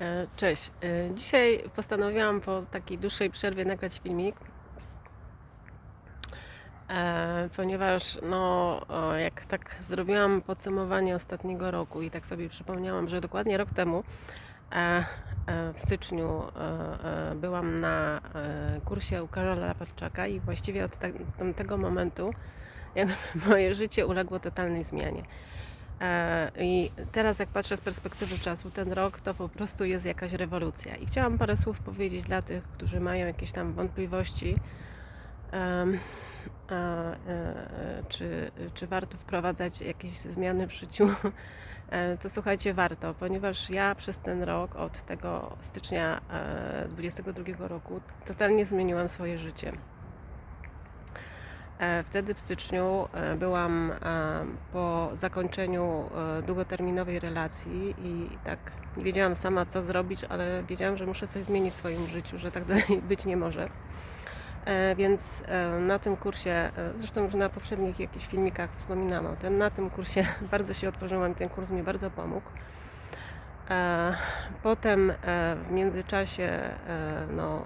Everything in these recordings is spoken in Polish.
E, Cześć. E, Dzisiaj postanowiłam po takiej dłuższej przerwie nagrać filmik, e, ponieważ no, jak tak zrobiłam podsumowanie ostatniego roku i tak sobie przypomniałam, że dokładnie rok temu w styczniu byłam na kursie u Karola Paczaka i właściwie od tamtego momentu moje życie uległo totalnej zmianie. E, I teraz, jak patrzę z perspektywy czasu, ten rok to po prostu jest jakaś rewolucja. I chciałam parę słów powiedzieć dla tych, którzy mają jakieś tam wątpliwości, e, czy, czy warto wprowadzać jakieś zmiany w życiu. E, To słuchajcie, warto, ponieważ ja przez ten rok, od tego stycznia 2022 roku, totalnie zmieniłam swoje życie. E, Wtedy w styczniu e, byłam e, po zakończeniu długoterminowej relacji i tak nie wiedziałam sama co zrobić, ale wiedziałam, że muszę coś zmienić w swoim życiu, że tak dalej być nie może. Więc na tym kursie, zresztą już na poprzednich jakichś filmikach wspominałam o tym, na tym kursie bardzo się otworzyłam, ten kurs mi bardzo pomógł. Potem w międzyczasie no,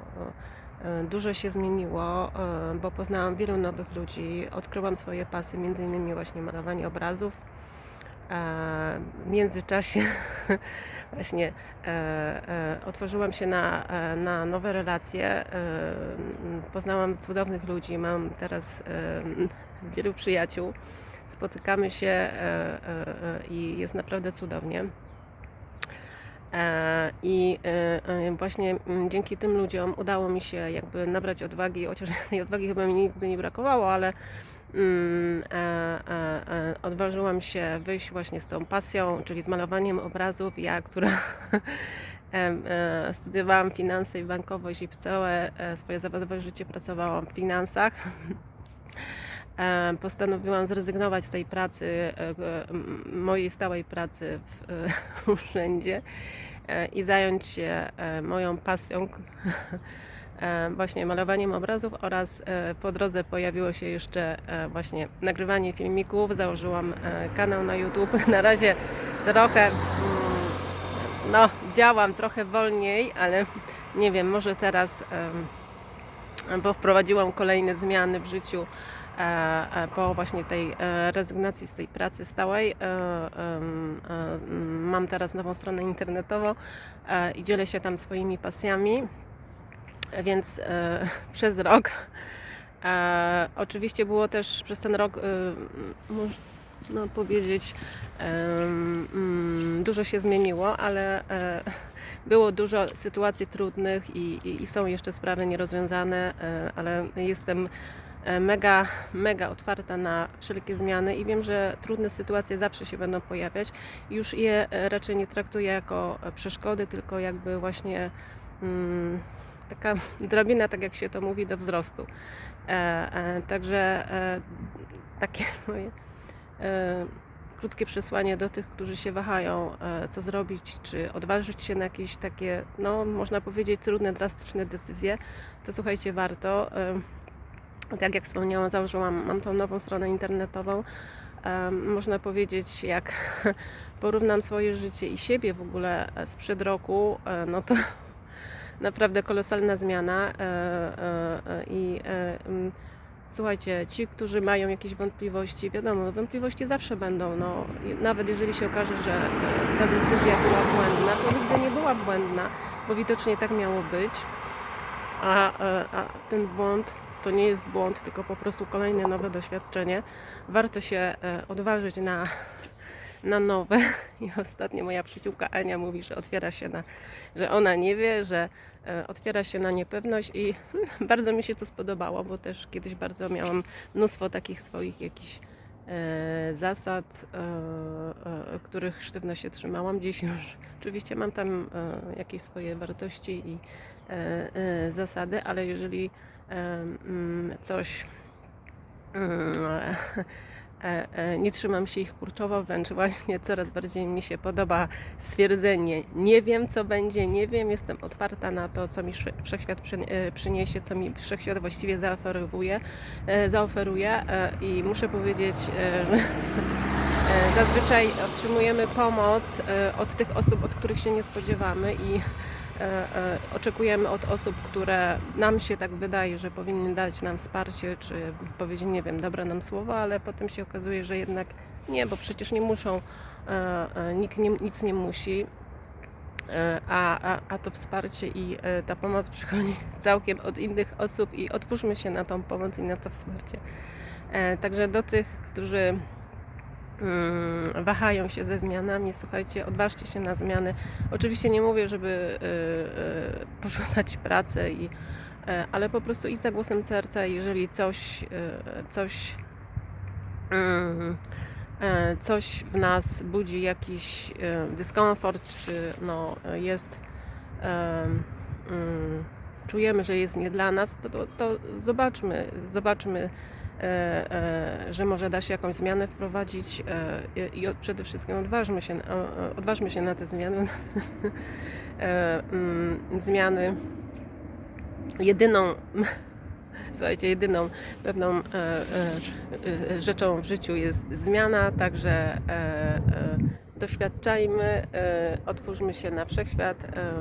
dużo się zmieniło, e, bo poznałam wielu nowych ludzi, odkryłam swoje pasje, innymi właśnie malowanie obrazów. E, W międzyczasie właśnie e, e, otworzyłam się na, e, na nowe relacje, e, poznałam cudownych ludzi, mam teraz e, wielu przyjaciół, spotykamy się e, e, e, i jest naprawdę cudownie. E, I e, e, właśnie mm, dzięki tym ludziom udało mi się jakby nabrać odwagi, chociaż tej odwagi chyba mi nigdy nie brakowało, ale mm, odważyłam się wyjść właśnie z tą pasją, czyli z malowaniem obrazów. Ja, która studiowałam finanse i bankowość i całe swoje zawodowe życie pracowałam w finansach. E, Postanowiłam zrezygnować z tej pracy, e, mojej stałej pracy w e, urzędzie i zająć się moją pasją, właśnie malowaniem obrazów oraz po drodze pojawiło się jeszcze właśnie nagrywanie filmików. Założyłam kanał na YouTube. Na razie trochę mm, no, działam trochę wolniej, ale nie wiem, może teraz, bo wprowadziłam kolejne zmiany w życiu po właśnie tej e, rezygnacji z tej pracy stałej. e, e, Mam teraz nową stronę internetową e, i dzielę się tam swoimi pasjami, więc e, przez rok. E, oczywiście było też przez ten rok, e, można powiedzieć, dużo się zmieniło, ale e, było dużo sytuacji trudnych i, i, i są jeszcze sprawy nierozwiązane, e, ale jestem e, mega, mega otwarta na wszelkie zmiany i wiem, że trudne sytuacje zawsze się będą pojawiać. Już je e, raczej nie traktuję jako e, przeszkody, tylko jakby właśnie mm, taka drabina, tak jak się to mówi, do wzrostu. E, e, także e, takie moje e, krótkie przesłanie do tych, którzy się wahają, e, co zrobić, czy odważyć się na jakieś takie, no można powiedzieć, trudne, drastyczne decyzje, to słuchajcie, warto. E, Tak jak wspomniałam, założyłam, mam tą nową stronę internetową. Można powiedzieć, jak porównam swoje życie i siebie w ogóle e, sprzed roku, e, no to naprawdę kolosalna zmiana. e, I słuchajcie, ci, którzy mają jakieś wątpliwości, wiadomo, wątpliwości zawsze będą. No, nawet jeżeli się okaże, że ta decyzja była błędna, to nigdy nie była błędna, bo widocznie tak miało być. A, a ten błąd to nie jest błąd, tylko po prostu kolejne nowe doświadczenie. Warto się e, odważyć na, na nowe. I ostatnio moja przyjaciółka Ania mówi, że otwiera się na, że ona nie wie, że e, otwiera się na niepewność i bardzo mi się to spodobało, bo też kiedyś bardzo miałam mnóstwo takich swoich jakichś e, zasad, których sztywno się trzymałam. Dziś już oczywiście mam tam jakieś swoje wartości i zasady, ale jeżeli coś mm, e, e, nie trzymam się ich kurczowo, wręcz właśnie coraz bardziej mi się podoba stwierdzenie nie wiem co będzie, nie wiem, jestem otwarta na to, co mi sze- wszechświat e, przyniesie, co mi wszechświat właściwie zaoferuje, zaoferuje i muszę powiedzieć, że Zazwyczaj otrzymujemy pomoc od tych osób, od których się nie spodziewamy i oczekujemy od osób, które nam się tak wydaje, że powinny dać nam wsparcie, czy powiedzieć, nie wiem, dobre nam słowo, ale potem się okazuje, że jednak nie, bo przecież nie muszą, e, e, nikt nie, nic nie musi. E, A, a, a to wsparcie i e, ta pomoc przychodzi całkiem od innych osób i otwórzmy się na tą pomoc i na to wsparcie. E, Także do tych, którzy wahają się ze zmianami, słuchajcie, odważcie się na zmiany. Oczywiście nie mówię, żeby e, e, porzucać pracę, i, e, ale po prostu iść za głosem serca, jeżeli coś, coś, mm, coś w nas budzi jakiś dyskomfort, czy no, jest, mm, czujemy, że jest nie dla nas, to, to, to zobaczmy, zobaczmy że może da się jakąś zmianę wprowadzić e, i, przede wszystkim odważmy się, odważmy się na te zmiany. E, mm, zmiany. Jedyną, słuchajcie, jedyną pewną e, e, e, rzeczą w życiu jest zmiana, także e, e, doświadczajmy, e, otwórzmy się na wszechświat, e,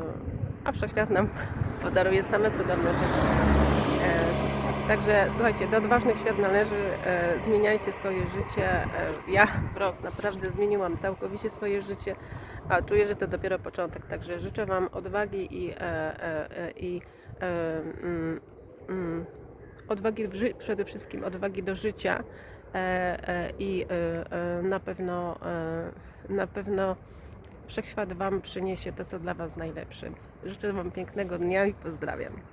a wszechświat nam podaruje same cudowne rzeczy. Także słuchajcie, do odważnych świat należy, e, zmieniajcie swoje życie. E, ja w rok naprawdę zmieniłam całkowicie swoje życie, a czuję, że to dopiero początek. Także życzę Wam odwagi i, e, e, e, i e, mm, mm, odwagi, w przede wszystkim odwagi do życia e, e, i e, e, na pewno, e, na pewno wszechświat Wam przyniesie to, co dla Was najlepsze. Życzę Wam pięknego dnia i pozdrawiam.